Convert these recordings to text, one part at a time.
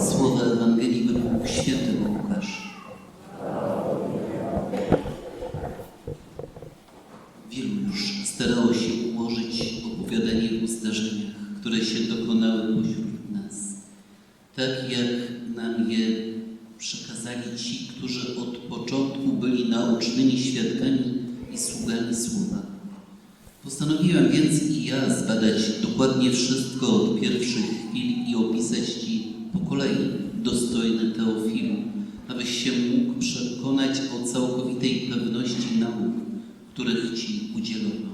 Słowa Ewangelii według świętego Łukasza. Wielu już starało się ułożyć opowiadanie o zdarzeniach, które się dokonały pośród nas, tak jak nam je przekazali ci, którzy od początku byli naocznymi świadkami i sługami słowa. Postanowiłem więc i ja zbadać dokładnie wszystko od pierwszych chwil i opisać po kolei, dostojny Teofilu, abyś się mógł przekonać o całkowitej pewności nauk, których Ci udzielono.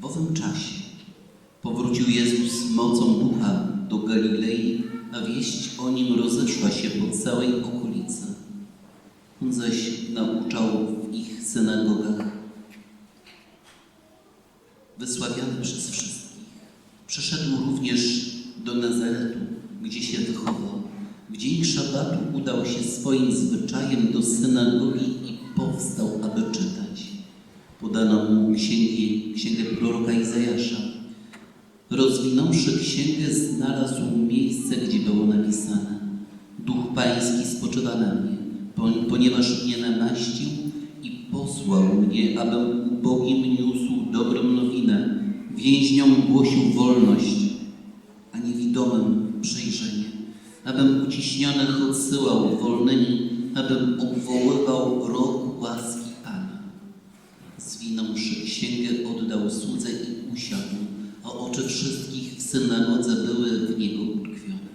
W owym czasie powrócił Jezus mocą ducha do Galilei, a wieść o Nim rozeszła się po całej okolicy. On zaś nauczał w ich synagogach wysławiany przez wszystkich. Przyszedł również do Nazaretu, gdzie się wychował. W dzień szabatu udał się swoim zwyczajem do synagogi i powstał, aby czytać. Podano mu księgi, księgę proroka Izajasza. Rozwinąwszy księgę, znalazł miejsce, gdzie było napisane Duch Pański spoczywa na mnie, ponieważ mnie namaścił i posłał mnie, abym ubogim niósł dobrą nowinę, więźniom głosił wolność, a niewidomym przejrzenie, abym uciśnionych odsyłał wolnymi, abym obwoływał rok łaski Pana. Zwinąwszy księgę, oddał słudze i usiadł, a oczy wszystkich w synagodze były w niego utkwione.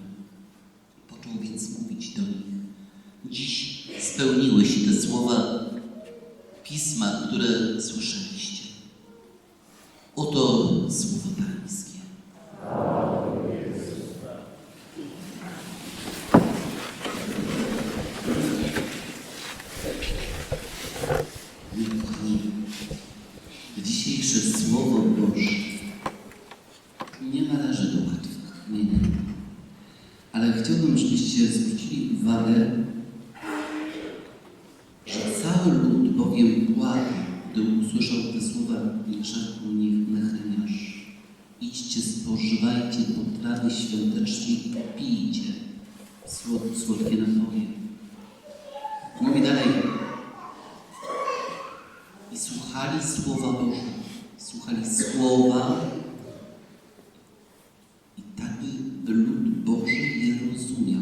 Począł więc mówić do nich. Dziś spełniły się te słowa pisma, które słyszeliście. Oto słowo Pańskie. Dzisiejsze Słowo Boże nie należy do łatwych. Nie, nie. Ale chciałbym, żebyście zwrócili uwagę, że cały lud bowiem płakał, gdy usłyszał te słowa nich Nehemiasz. Idźcie, spożywajcie potrawy świątecznej i pijcie słod, słodkie napoje. Mówi dalej. I słuchali Słowa Boże. Słuchali Słowa i tak by lud Boży je rozumiał.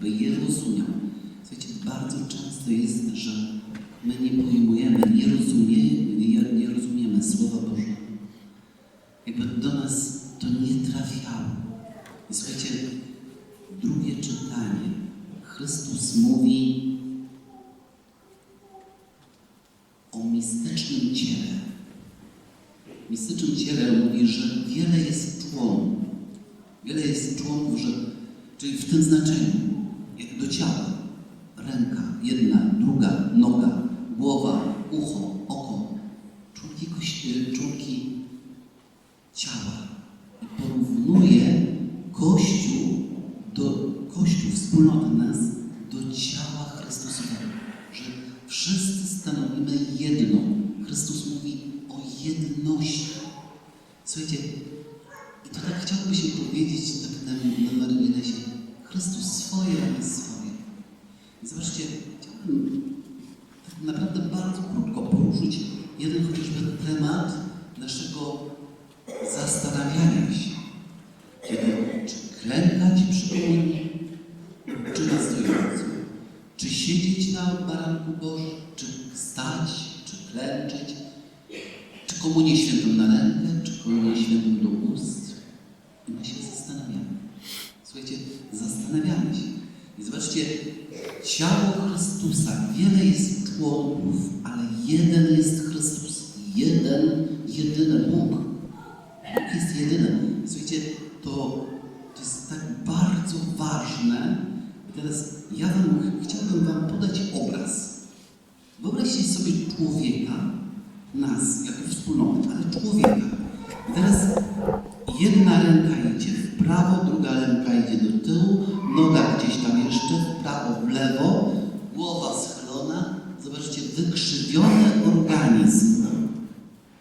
By je rozumiał. Słuchajcie, bardzo często jest, że my nie pojmujemy, nie rozumiemy, nie, nie rozumiemy Słowa Bożego. Jakby do nas to nie trafiało. I słuchajcie, drugie czytanie. Chrystus mówi o mistycznym ciele. Ciele mówi, że wiele jest członków. Wiele jest członków, że, czyli w tym znaczeniu, jak do ciała. Ręka, jedna, druga, noga, głowa, ucho, oko. Członki, kości, członki ciała. I porównuje Kościół do Kościół, wspólnotę nas, do ciała Chrystusowego. Że wszyscy stanowimy jedno. Chrystus mówi o jedności. Słuchajcie, i to tak chciałoby się powiedzieć tak na, na marginesie. Chrystus swoje, a my swoje. I zobaczcie, chciałbym tak naprawdę bardzo krótko poruszyć jeden chociażby temat naszego zastanawiania się. Kiedy, czy klękać przy komunii, czy na stojąco? Czy siedzieć na baranku Bożym, czy stać, czy klęczeć? Czy komunię świętą na rękę, czy komunię świętą do ust? I my się zastanawiamy. Słuchajcie, zastanawiamy się. I zobaczcie, ciało Chrystusa, wiele jest członków, ale jeden jest Chrystus. Jeden, jedyny Bóg. Bóg jest jedyny. Słuchajcie, to, to jest tak bardzo ważne. I teraz ja wam, chciałbym Wam podać obraz. Wyobraźcie sobie człowieka, nas jako wspólnotę, ale człowieka. I teraz jedna ręka idzie w prawo, druga ręka idzie do tyłu, noga gdzieś tam jeszcze w prawo, w lewo, głowa schylona. Zobaczcie, wykrzywiony organizm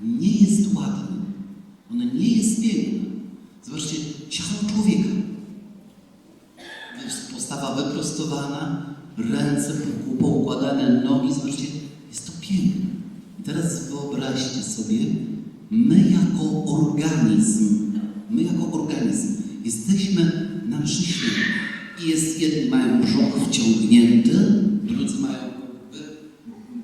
nie jest ładny. On nie jest piękny. Zobaczcie, ciało człowieka. wyprostowana, ręce po- poukładane, nogi, zobaczcie, jest to piękne. I teraz wyobraźcie sobie, my jako organizm, my jako organizm jesteśmy na mszy. I jest, jedni mają brzuch wciągnięty, drudzy mają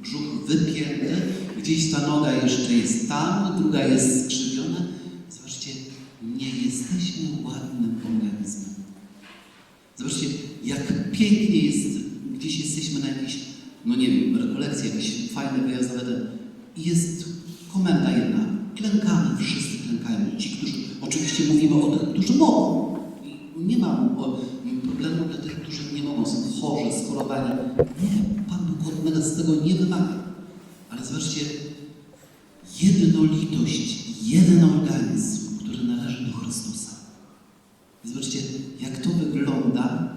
brzuch wypięty, gdzieś ta noga jeszcze jest tam, druga jest skrzywiona. Zobaczcie, nie jesteśmy ładnym organizmem. Zobaczcie, jak pięknie jest, gdzieś jesteśmy na jakiejś, no nie wiem, rekolekcji, jakieś fajne wyjazdowe, i jest komenda jedna. Klękamy, wszyscy klękają. Ci, którzy, oczywiście mówimy o tych, którzy mogą. I nie mam problemu dla tych, którzy nie mogą, są chorzy, schorowani. Nie, Pan Bóg od tego nie wymaga. Ale zobaczcie, jednolitość, jeden organizm, który należy do Chrystusa. I zobaczcie, jak to wygląda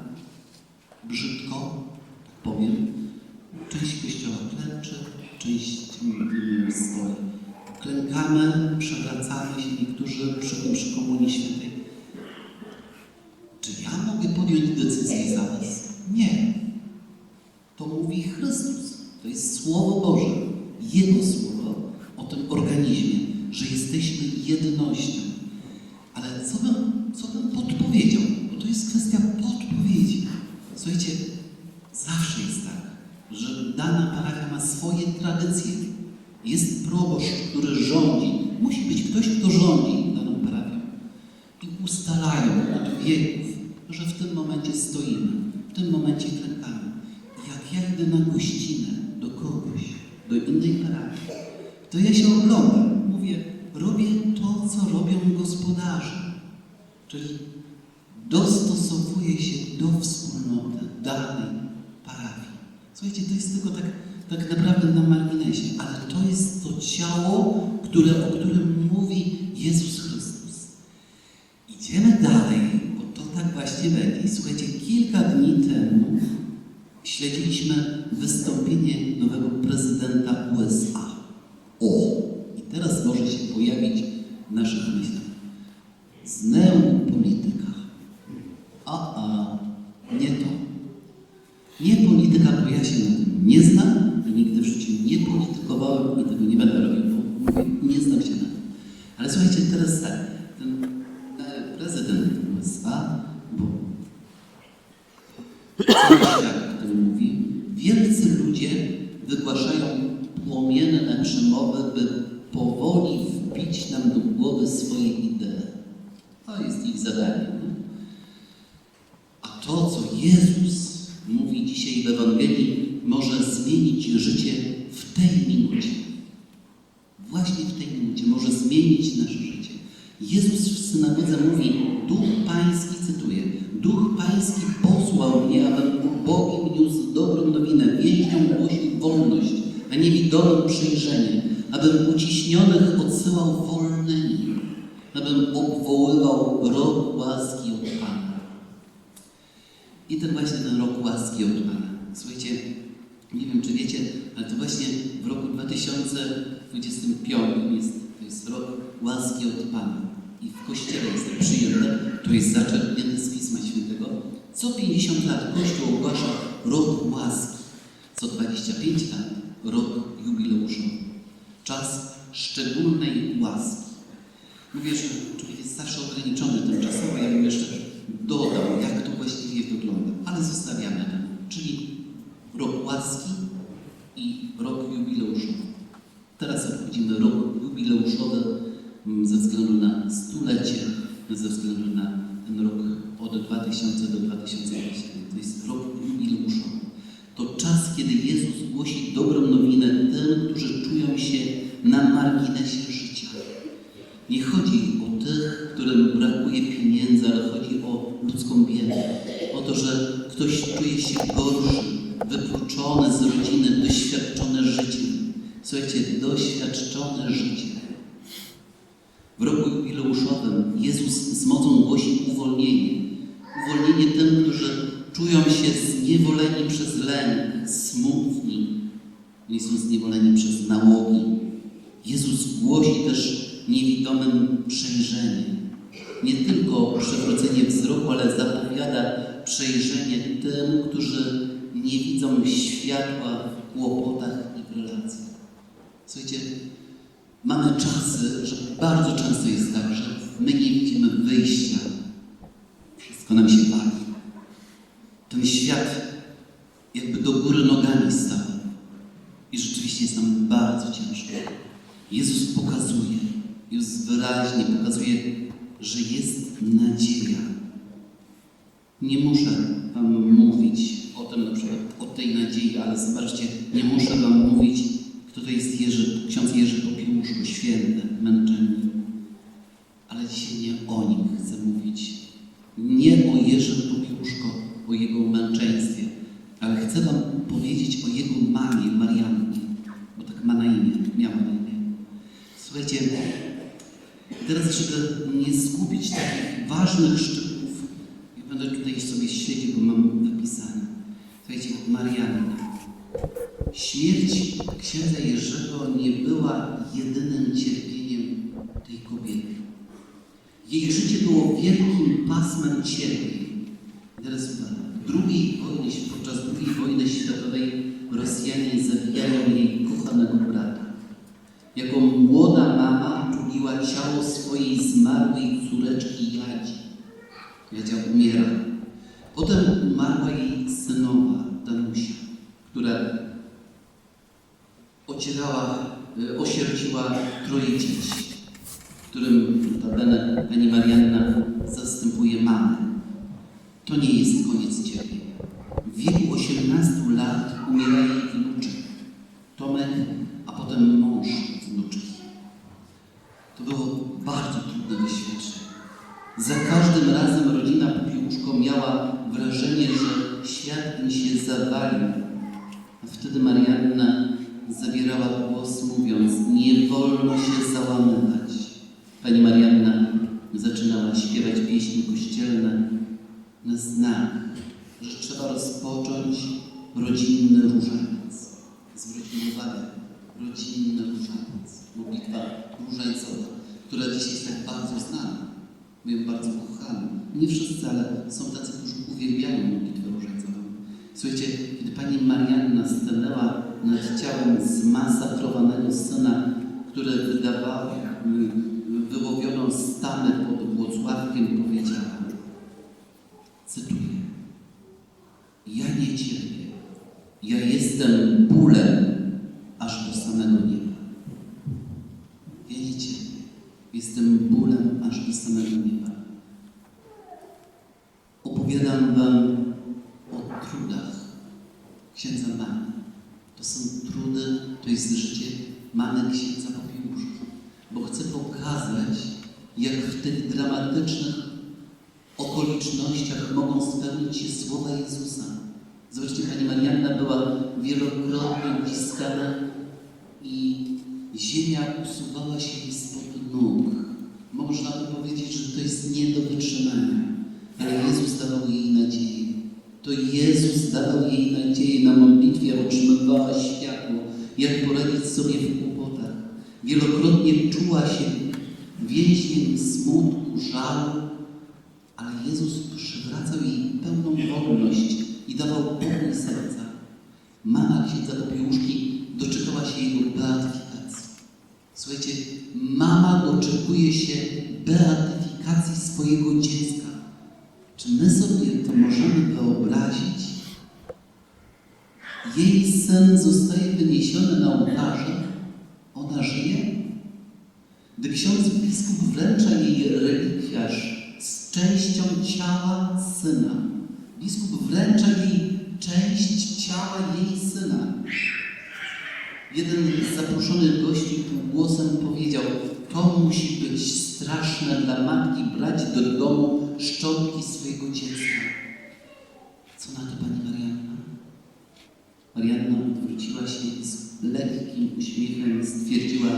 brzydko, tak powiem. Część kościoła klęczy, część stoi. Klękamy, przewracamy się niektórzy przy tym przy Komunii Świętej. Czy ja mogę podjąć decyzję za Was? Nie. To mówi Chrystus. To jest Słowo Boże. Jego Słowo o tym organizmie, że jesteśmy jednością. Ale co bym, co bym podpowiedział? Bo to jest kwestia podpowiedzi. Słuchajcie, zawsze jest tak, że dana parafia ma swoje tradycje. Jest proboszcz, który rządzi. Musi być ktoś, kto rządzi daną parafią. I ustalają od wieków, że w tym momencie stoimy, w tym momencie klękamy. Jak ja idę na gościnę do kogoś, do innej parafii, to ja się oglądam. Mówię, robię to, co robią gospodarze. Czyli dostosowuję się do wspólnoty danej parafii. Słuchajcie, to jest tylko tak, tak naprawdę na marginesie, ale to jest to ciało, które, o którym mówi Jezus Chrystus. Idziemy dalej, bo to tak właśnie będzie. Słuchajcie, kilka dni temu śledziliśmy wystąpienie nowego prezydenta USA. O! I teraz może się pojawić w naszych myślach. Znę polityka. A, a, nie to. Nie polityka, bo ja się na tym nie znam, nigdy w życiu nie politykowałem i tego nie będę robił, bo nie znam się na tym. Ale słuchajcie, teraz tak, ten e, prezydent USA, bo cały świat tym mówi, wielcy ludzie wygłaszają płomienne przemowy, by powoli wbić nam do głowy swoje idee. To jest ich zadanie. Nie? A to, co Jezus mówi dzisiaj w Ewangelii, może zmienić życie w tej minucie. Właśnie w tej minucie może zmienić nasze życie. Jezus w synagodze mówi, Duch Pański, cytuję, Duch Pański posłał mnie, abym ubogim niósł dobrą nowinę, więźniom głosił wolność, a niewidomym przyjrzenie, abym uciśnionych odsyłał wolnymi, abym obwoływał rok łaski od Pana. I ten właśnie ten rok łaski od Pana. Słuchajcie, nie wiem czy wiecie, ale to właśnie w roku 2025 jest, to jest rok łaski od Pana. I w Kościele jest tak przyjęte, to jest zaczerpnięte z Pisma Świętego. Co 50 lat Kościół ogłasza rok łaski. Co 25 lat rok jubileuszowy. Czas szczególnej łaski. Mówię, że człowiek jest zawsze ograniczony tymczasowo, ja bym jeszcze dodał, jak to właściwie wygląda, ale zostawiamy to. Czyli rok łaski i rok jubileuszowy. Teraz obchodzimy rok jubileuszowy mm, ze względu na stulecie, ze względu na ten rok od 2000 do 2020. To jest rok jubileuszowy. To czas, kiedy Jezus głosi dobrą nowinę tym, którzy czują się na marginesie życia. Nie chodzi o tych, którym brakuje pieniędzy, ale chodzi o ludzką biedę. O to, że ktoś czuje się gorszy, wykluczony z rodziny, doświadczony życiem. Słuchajcie, doświadczone życie. W roku jubileuszowym Jezus z mocą głosi uwolnienie. Uwolnienie tym, którzy czują się zniewoleni przez lęk, smutni. Nie są zniewoleni przez nałogi. Jezus głosi też niewidomym przejrzenie. Nie tylko przewrócenie wzroku, ale zapowiada przejrzenie tym, którzy nie widzą światła w kłopotach i w relacjach. Słuchajcie, mamy czasy, że bardzo często jest tak, że my nie widzimy wyjścia. Wszystko nam się wali. Ten świat jakby do góry nogami stał. I rzeczywiście jest nam bardzo ciężko. Jezus pokazuje, Jezus wyraźnie pokazuje, że jest nadzieja. Nie muszę Wam mówić o tym, na przykład o tej nadziei, ale zobaczcie, nie muszę Wam mówić, kto to jest Jerzy, ksiądz Jerzy Popiełuszko, święty, męczennik. Ale dzisiaj nie o nim chcę mówić. Nie o Jerzym Popiełuszko, o jego męczeństwie, ale chcę Wam powiedzieć o jego mamie, Mariannie, bo tak ma na imię, miała na imię. Słuchajcie, teraz, żeby nie zgubić takich ważnych szczegółów, ja będę tutaj sobie śledził, bo mam wypisane. Słuchajcie, Marianna. Śmierć księdza Jerzego nie była jedynym cierpieniem tej kobiety. Jej życie było wielkim pasmem cierpień. Teraz. Drugiej wojny, podczas II wojny światowej Rosjanie zabijają jej kochanego brata. Jako młoda mama tuliła ciało swojej zmarłej córeczki Jadzi. Jadzia umiera. Potem umarła jej synowa Danusia, która ocierała, y, osierciła troje dzieci, którym notabene pani Marianna zastępuje mamę. To nie jest koniec cierpienia. W wieku 18 lat umiera jej wnuczek, Tomek, a potem mąż wnuczki. To było bardzo trudne doświadczenie. Za każdym razem rodzina Popiełuszko miała wrażenie, że zawalił. A wtedy Marianna zabierała głos mówiąc, nie wolno się załamywać. Pani Marianna zaczynała śpiewać pieśni kościelne na znak, że trzeba rozpocząć rodzinny różaniec. Zwróćmy uwagę, rodzinny różaniec, modlitwa różańcowa, która dzisiaj jest tak bardzo znana. My ją bardzo kochamy. Nie wszyscy, ale są tacy, którzy uwielbiają. Słuchajcie, kiedy pani Marianna stanęła nad ciałem zmasakrowanego syna, które wydawało, wyłowiono stany pod Włocławkiem, powiedziała, cytuję, ja nie cierpię, ja jestem bólem aż do samego nieba. Ja nie cierpię, jestem bólem aż do samego nieba. Opowiadam Wam o trudach księdza mamy. To są trudy, to jest życie mamy księdza Popiełuszka. Bo chcę pokazać, jak w tych dramatycznych okolicznościach mogą spełnić się słowa Jezusa. Zobaczcie, Pani Marianna była wielokrotnie uciskana i ziemia usuwała się jej spod nóg. Można by powiedzieć, że to jest nie do wytrzymania, ale Jezus dawał jej nadzieję. To Jezus dawał jej nadzieję na modlitwie, otrzymywała światło, jak poradzić sobie w kłopotach. Wielokrotnie czuła się więźniem smutku, żalu, ale Jezus przywracał jej pełną wolność i dawał pokój serca. Mama księdza Popiełuszki doczekała się jego beatyfikacji. Słuchajcie, mama doczekuje się beatyfikacji swojego dziecka. Czy my sobie to możemy wyobrazić? Jej syn zostaje wyniesiony na ołtarze, ona żyje? Gdy ksiądz biskup wręcza jej relikwiarz z częścią ciała syna, biskup wręcza jej część ciała jej syna. Jeden z zaproszonych gości półgłosem powiedział, to musi być straszne dla matki brać do domu szczątki swojego dziecka. Co na to pani odwróciła się z lekkim uśmiechem stwierdziła,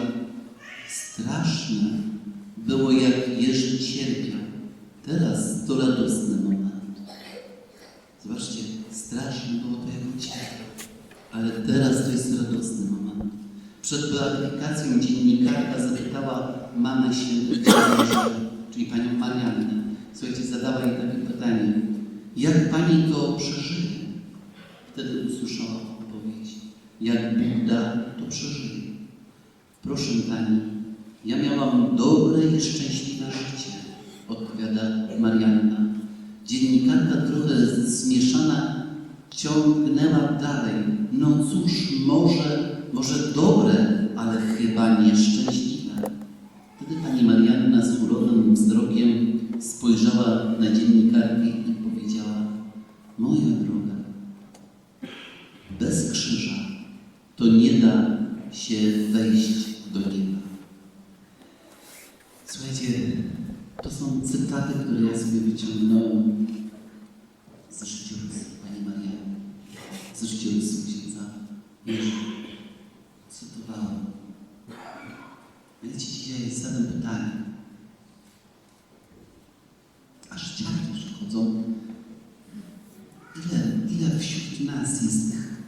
straszne było jak Jerzy cierpiał. Teraz to radosny moment. Zobaczcie, straszne było to jak on cierpiał. Ale teraz to jest radosny moment. Przed beatyfikacją dziennikarka zapytała mamę świętego, czyli panią Mariannę. Słuchajcie, zadała jej takie pytanie. Jak Pani to przeżyje? Wtedy usłyszała odpowiedź. Jak Bóg da, to przeżyje. Proszę Pani, ja miałam dobre i szczęśliwe życie, odpowiada Marianna. Dziennikarka trochę zmieszana ciągnęła dalej. No cóż, może, może dobre, ale chyba nieszczęśliwe. Wtedy pani Marianna surowym wzrokiem spojrzała na dziennikarkę i powiedziała: Moja droga, bez krzyża to nie da się wejść do nieba. Słuchajcie, to są cytaty, które ja sobie wyciągnąłem z życiorysu Pani Mariany, z życiorysu księdza Jerzy. Cytowałem. Ja Ci dzisiaj zadam pytanie. Aż ciarki przychodzą. Ile, ile wśród nas jest tych,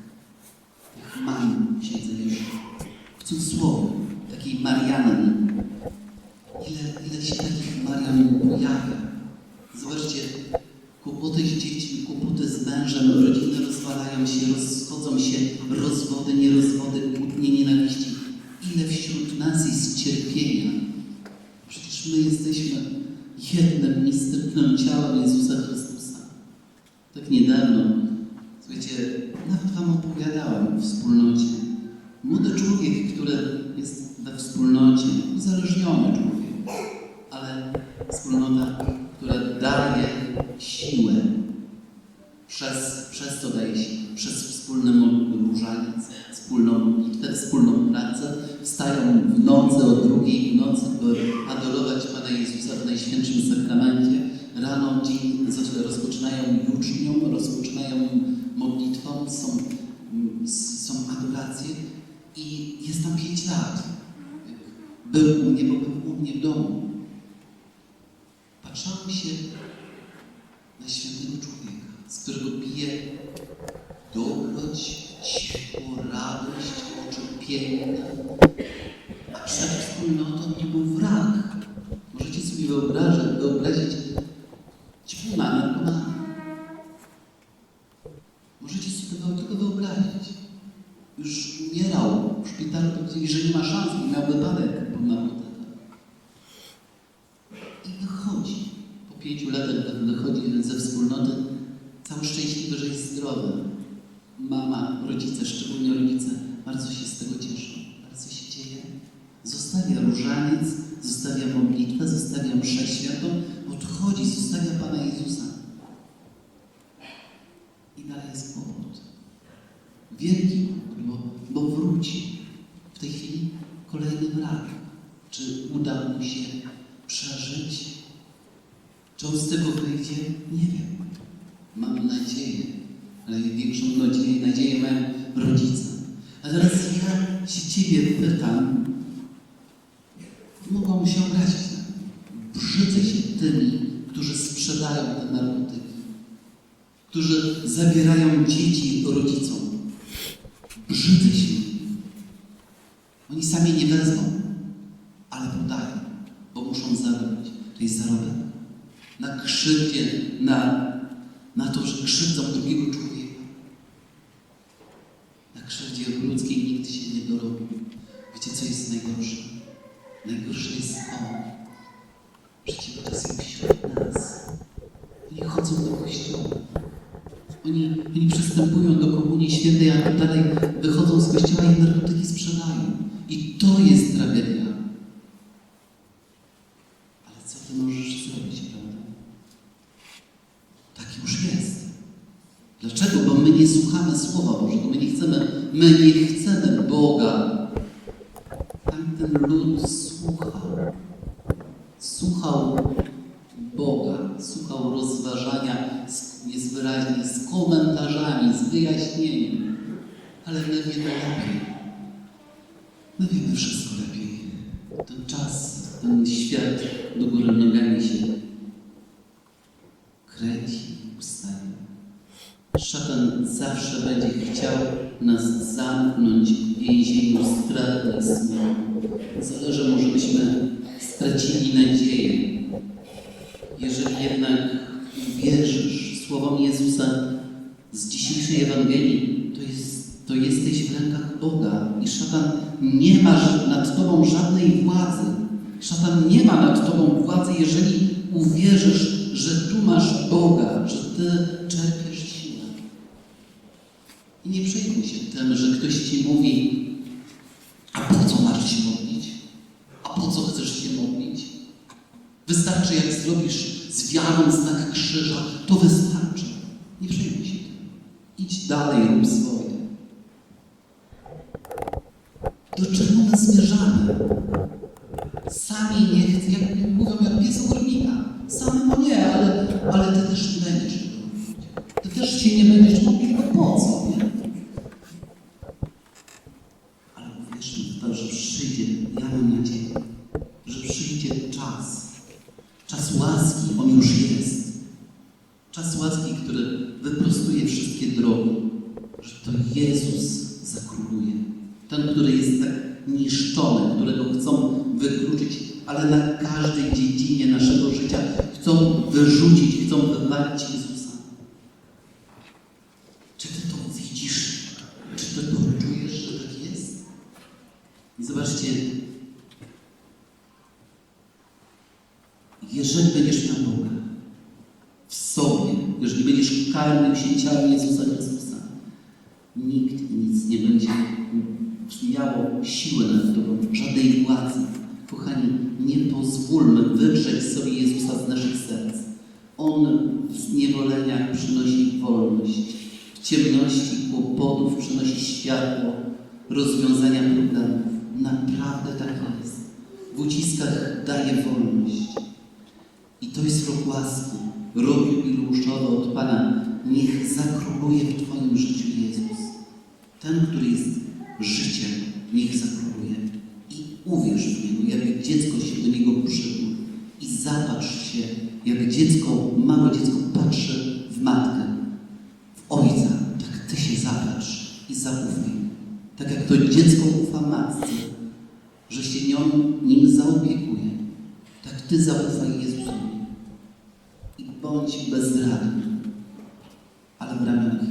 tych mam księdza Jerzy? W cudzysłowie, takiej Marianny. Ile, ile się takich Marian pojawia? Zobaczcie, kłopoty z dziećmi, kłopoty z mężem, rodziny rozwalają się, rozchodzą się, rozwody, nierozwody, kłótnie, nienawiści. Ile wśród nas jest cierpienia? Przecież my jesteśmy jednym mistycznym ciałem Jezusa Chrystusa. Tak niedawno, słuchajcie, nawet Wam opowiadałem w wspólnocie. Młody człowiek, który jest we wspólnocie, uzależniony człowiek, ale wspólnota, która daje siłę, przez, przez co daje siłę, przez wspólny różaniec, wspólną modlitwę, wspólną pracę, wstają w nocy o drugiej w nocy, by adorować Pana Jezusa w Najświętszym Sakramencie. Rano dzień rozpoczynają jucznią, rozpoczynają modlitwą, są, są adoracje i jest tam pięć lat. Był u mnie, bo był u mnie w domu. Patrzałem się na świętego człowieka, z którego bije dobroć, ciepło, radość, oczy piękne, a przed wspólnotą nie był wrak. Możecie sobie wyobrazić, wyobrazić ćpuna narkomana. Możecie sobie tylko wyobrazić. Już umierał w szpitalu, powiedzieli, że nie ma szans, bo miał wypadek po narkotykach. I wychodzi. Po pięciu latach wychodzi ze wspólnoty, cały szczęśliwy, że jest zdrowy. Mama, rodzice, szczególnie rodzice, bardzo się z tego cieszą. Co się dzieje? Zostawia różaniec, zostawia modlitwę, zostawia mszę świętą, odchodzi, zostawia Pana Jezusa. I dalej jest kłopot. Wielki kłopot, bo, bo wróci. W tej chwili kolejny brak. Czy uda mu się przeżyć? Czy on z tego wyjdzie? Nie wiem. Mam nadzieję, ale największą nadzieję, nadzieję mają rodzice. A teraz ja się Ciebie pytam, mogą się obrazić. Brzydzę się tymi, którzy sprzedają te narkotyki, którzy zabierają dzieci rodzicom. Brzydzę się. Oni sami nie wezmą, ale podają, bo muszą zarobić. To jest zarobek. Na krzywdzie, na, na to, że krzywdzą drugiego człowieka. Na krzywdzie ludzkiej nikt się nie dorobił. Wiecie, co jest najgorsze? Najgorsze jest to, ci ludzie są wśród nas. Oni chodzą do kościoła. Oni, oni przystępują do komunii świętej, a dalej wychodzą z kościoła i narkotyki sprzedają. I to jest tragedia. My nie chcemy Boga. Tamten lud słuchał. Słuchał Boga, słuchał rozważania, jest wyraźnie, z komentarzami, z wyjaśnieniem. Ale my wiemy lepiej. My wiemy wszystko lepiej. Ten czas, ten świat do góry nogami się kręci, ustaje. Szatan zawsze będzie chciał nas zamknąć w więzieniu smoku. Zależy, może byśmy stracili nadzieję. Jeżeli jednak wierzysz słowom Jezusa z dzisiejszej Ewangelii, to, jest, to jesteś w rękach Boga i szatan nie ma nad tobą żadnej władzy. Szatan nie ma nad tobą władzy, jeżeli uwierzysz, że tu masz Boga, że ty czerpiesz się tym, że ktoś ci mówi, a po co masz się modlić? A po co chcesz się modlić? Wystarczy, jak zrobisz z wiarą znak krzyża, to wystarczy. Nie przejmuj się tym. Idź dalej, rób swoje. Do czego my zmierzamy? Sami nie chcą, jak mówią, jak pies ogórnika. Samemu nie, ale, ale ty też nie będziesz. Ty też się nie będziesz modlić, bo po co, nie? Ale uwierzmy w to, że przyjdzie, ja mam nadzieję, że przyjdzie czas, czas łaski, on już jest. Czas łaski, który wyprostuje wszystkie drogi, że to Jezus zakróluje. Ten, który jest niszczony, którego chcą wykluczyć, ale na każdej dziedzinie naszego życia chcą wyrzucić, chcą wywalić Jezusa. Czy ty to widzisz? Czy ty to czujesz, że tak jest? I zobaczcie, jeżeli będziesz miał Boga w sobie, jeżeli będziesz karnym się ciałem Jezusa Chrystusa, nikt i nic nie będzie miało siły nad Tobą, żadnej władzy. Kochani, nie pozwólmy wydrzeć sobie Jezusa z naszych serc. On w zniewoleniach przynosi wolność, ciemności kłopotów przynosi światło, rozwiązania problemów. Naprawdę tak jest. W uciskach daje wolność. I to jest rok łaski, rok jubileuszowy od Pana. Niech zakróluje w Twoim życiu Jezus. Ten, który jest życiem, niech zakróluje. I uwierz w Niego, jak dziecko się do Niego przygód. I zapatrz się, jak dziecko, małe dziecko patrzy w matkę, Zapatrz i zaufaj. Tak jak to dziecko ufa matce, że się nią, nim zaopiekuje, tak Ty zaufaj Jezusowi. I bądź bezradny, ale w ramach